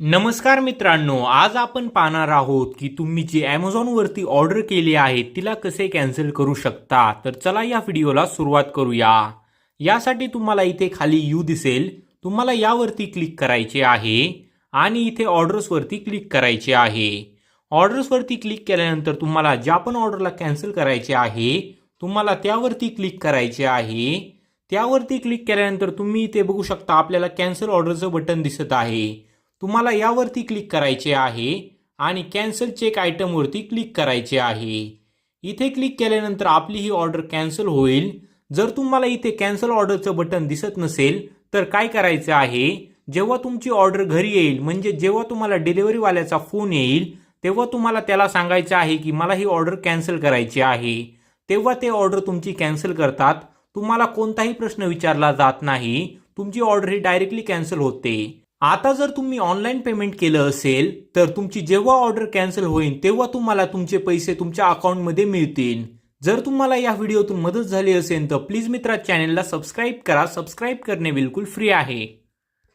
नमस्कार मित्रांनो आज आपण पाहणार आहोत की तुम्ही जी ॲमेझॉनवरती ऑर्डर केली आहे तिला कसे कॅन्सल करू शकता? तर चला या व्हिडिओला सुरुवात करूया. यासाठी तुम्हाला इथे खाली यू दिसेल. तुम्हाला यावरती क्लिक करायचे आहे आणि इथे ऑर्डर्सवरती क्लिक करायचे आहे. ऑर्डर्सवरती क्लिक केल्यानंतर तुम्हाला ज्या पण ऑर्डरला कॅन्सल करायचे आहे तुम्हाला त्यावरती क्लिक करायचे आहे. त्यावरती क्लिक केल्यानंतर तुम्ही इथे बघू शकता आपल्याला कॅन्सल ऑर्डरचं बटन दिसत आहे. तुम्हाला यावरती क्लिक करायचे आहे आणि कॅन्सल चेक आयटमवरती क्लिक करायचे आहे. इथे क्लिक केल्यानंतर आपली ही ऑर्डर कॅन्सल होईल. जर तुम्हाला इथे कॅन्सल ऑर्डरचं बटन दिसत नसेल तर काय करायचं आहे? जेव्हा तुमची ऑर्डर घरी येईल म्हणजे जेव्हा तुम्हाला डिलिव्हरीवाल्याचा फोन येईल तेव्हा तुम्हाला त्याला सांगायचं आहे की मला ही ऑर्डर कॅन्सल करायची आहे. तेव्हा ते ऑर्डर तुमची कॅन्सल करतात. तुम्हाला कोणताही प्रश्न विचारला जात नाही. तुमची ऑर्डर ही डायरेक्टली कॅन्सल होते. आता जर तुम्ही ऑनलाईन पेमेंट केलं असेल तर तुमची जेव्हा ऑर्डर कॅन्सल होईल तेव्हा तुम्हाला तुमचे पैसे तुमच्या अकाउंटमध्ये मिळतील. जर तुम्हाला या व्हिडिओतून मदत झाली असेल तर प्लीज मित्रा चॅनेलला सबस्क्राईब करा. सबस्क्राईब करणे बिलकुल फ्री आहे.